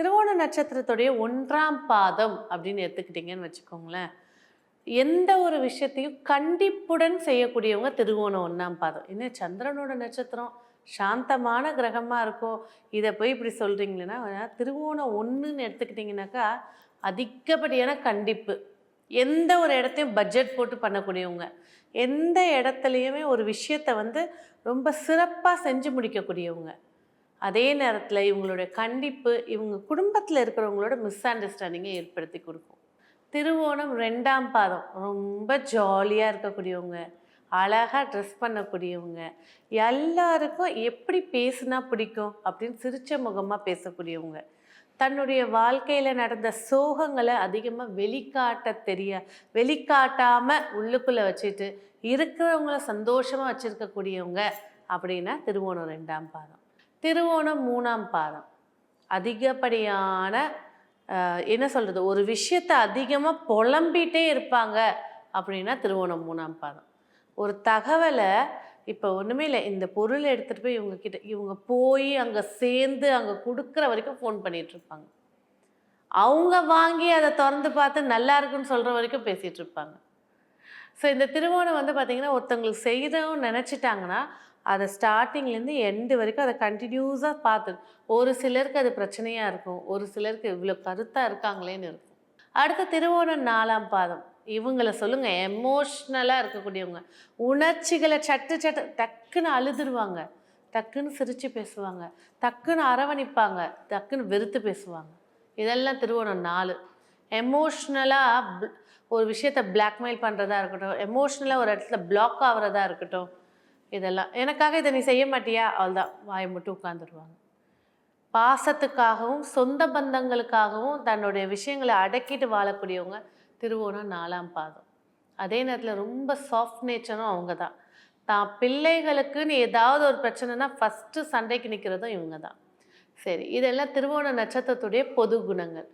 திருவோண நட்சத்திரத்துடைய ஒன்றாம் பாதம் அப்படின்னு எடுத்துக்கிட்டிங்கன்னு வச்சுக்கோங்களேன். எந்த ஒரு விஷயத்தையும் கண்டிப்புடன் செய்யக்கூடியவங்க திருவோணம் ஒன்றாம் பாதம். என்ன சந்திரனோட நட்சத்திரம் சாந்தமான கிரகமாக இருக்கும் இதை போய் இப்படி சொல்கிறீங்களேன்னா திருவோணம் ஒன்றுன்னு எடுத்துக்கிட்டிங்கனாக்கா அதிகப்படியான கண்டிப்பு. எந்த ஒரு இடத்தையும் பட்ஜெட் போட்டு பண்ணக்கூடியவங்க எந்த இடத்துலையுமே ஒரு விஷயத்தை வந்து ரொம்ப சிறப்பாக செஞ்சு முடிக்கக்கூடியவங்க. அதே நேரத்தில் இவங்களுடைய கண்டிப்பு இவங்க குடும்பத்தில் இருக்கிறவங்களோட மிஸ் அண்டர்ஸ்டாண்டிங்கை ஏற்படுத்தி கொடுக்கும். திருவோணம் ரெண்டாம் பாதம். ரொம்ப ஜாலியாக இருக்கக்கூடியவங்க அழகாக ட்ரெஸ் பண்ணக்கூடியவங்க எல்லாருக்கும் எப்படி பேசுனா பிடிக்கும் அப்படின்னு சிரிச்ச முகமாக பேசக்கூடியவங்க. தன்னுடைய வாழ்க்கையில் நடந்த சோகங்களை அதிகமாக வெளிக்காட்ட தெரிய வெளிக்காட்டாமல் உள்ளுக்குள்ளே வச்சுட்டு இருக்கிறவங்கள சந்தோஷமாக வச்சுருக்கக்கூடியவங்க அப்படின்னா திருவோணம் ரெண்டாம் பாதம். திருவோணம் மூணாம் பாதம். அதிகப்படியான என்ன சொல்கிறது ஒரு விஷயத்தை அதிகமாக புலம்பிகிட்டே இருப்பாங்க அப்படின்னா திருவோணம் மூணாம் பாதம். ஒரு தகவலை இப்போ ஒன்றுமே இல்லை இந்த பொருளை எடுத்துகிட்டு போய் இவங்க கிட்ட இவங்க போய் அங்கே சேர்ந்து அங்கே கொடுக்குற வரைக்கும் ஃபோன் பண்ணிகிட்ருப்பாங்க அவங்க வாங்கி அதை திறந்து பார்த்து நல்லா இருக்குன்னு சொல்கிற வரைக்கும் பேசிகிட்ருப்பாங்க ஸோ இந்த திருவோணம் வந்து பார்த்திங்கன்னா ஒருத்தவங்களுக்கு செய்யணும்னு நினச்சிட்டாங்கன்னா அதை ஸ்டார்டிங்லேருந்து எண்டு வரைக்கும் அதை கண்டினியூஸாக பார்த்து. ஒரு சிலருக்கு அது பிரச்சனையாக இருக்கும். ஒரு சிலருக்கு இவ்வளோ கருத்தாக இருக்காங்களேன்னு இருக்கும். அடுத்த திருவோணம் நாலாம் பாதம். இவங்களை சொல்லுங்கள் எமோஷ்னலாக இருக்கக்கூடியவங்க. உணர்ச்சிகளை சட்டு சட்டு டக்குன்னு அழுதுருவாங்க. டக்குன்னு சிரித்து பேசுவாங்க. டக்குன்னு அரவணைப்பாங்க. டக்குன்னு வெறுத்து பேசுவாங்க. இதெல்லாம் திருவோணம் நாலு. எமோஷ்னலாக ஒரு விஷயத்தை பிளாக்மெயில் பண்ணுறதா இருக்கட்டும் எமோஷ்னலாக ஒரு இடத்துல பிளாக் ஆகிறதா இருக்கட்டும் இதெல்லாம். எனக்காக இதை நீ செய்ய மாட்டியா? அவள்தான் வாயை மட்டும் உட்காந்துருவாங்க பாசத்துக்காகவும் சொந்த பந்தங்களுக்காகவும் தன்னுடைய விஷயங்களை அடக்கிட்டு வாழக்கூடியவங்க திருவோணம் நாலாம் பாதம். அதே நேரத்தில் ரொம்ப சாஃப்ட் நேச்சரும் அவங்க தான் தான் பிள்ளைகளுக்குன்னு ஏதாவது ஒரு பிரச்சனைனா ஃபஸ்ட்டு சண்டைக்கு நிற்கிறதும் இவங்க தான் சரி இதெல்லாம் திருவோண நட்சத்திரத்துடைய பொது குணங்கள்.